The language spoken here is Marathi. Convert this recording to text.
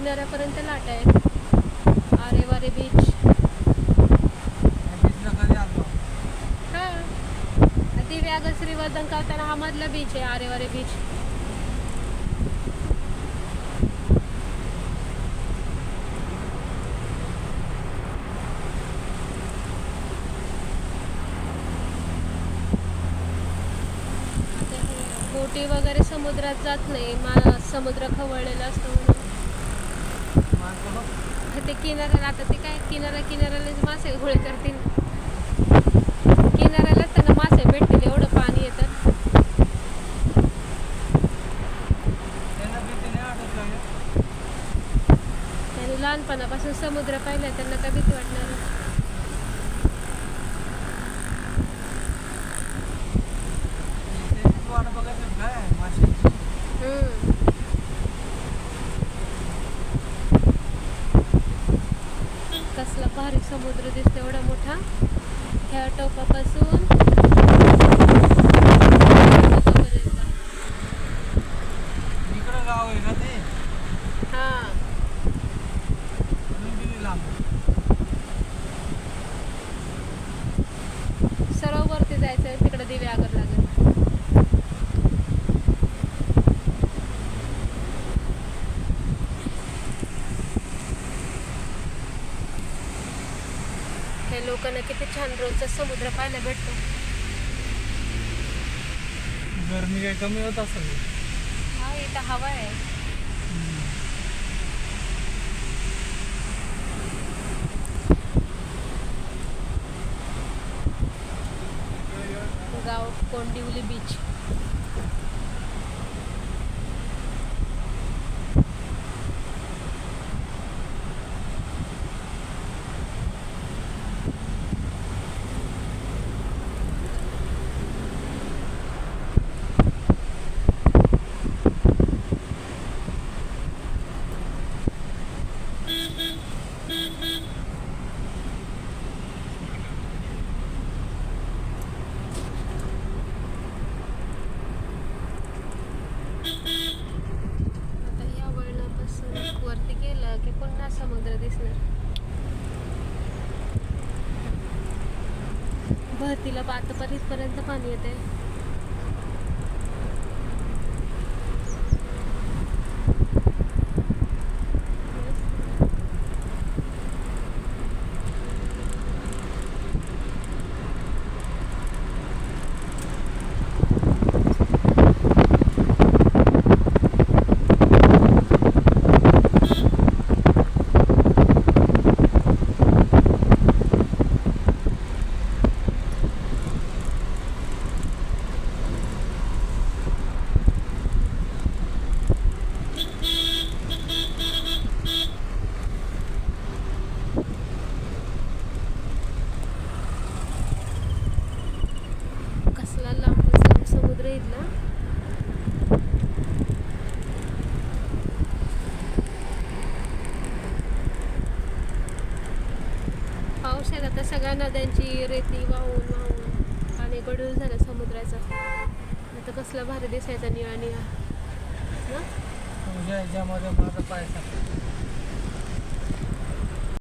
किनाऱ्यापर्यंत लाट आहेत. आरे वारे बीच बीचला कधी आलो हा दिव्या श्रीवर्धन करताना हा मधला बीच आहे आरे वारे बीच आता बोटी वगैरे समुद्रात जात नाही मा समुद्र खवळलेला असतो ते किनाऱ्याला आता ते काय किनारा किनाऱ्यालाच मासे गोळे करतील. किनाऱ्याला त्यांना मासे भेटतील एवढं पाणी येतं. त्यांना का लहानपणापासून समुद्र पाहिला त्यांना काय भीती वाटणार नाही. इथे वाट बघायचं काय माशाची कसला भारी समुद्र दिसतो एवढा मोठा. ह्या टोकापासून लोकांना किती छान रोजचा समुद्र पाहायला भेटतो. गरमी काही कमी होत असेल? हा इथं हवा आहे. गाव कोंडिवली बीच भरतीला बातपर्यंत पर्यंत पाणी येते कसला लांब समुद्र इथला पाऊस आता सगळ्या नद्यांची रेती वाहून वाहून पाणी गडूळ झालं समुद्राचं. आता कसला भारी दिसायचा निळा निळा ना तुझ्या ह्याच्यामध्ये माझा पाय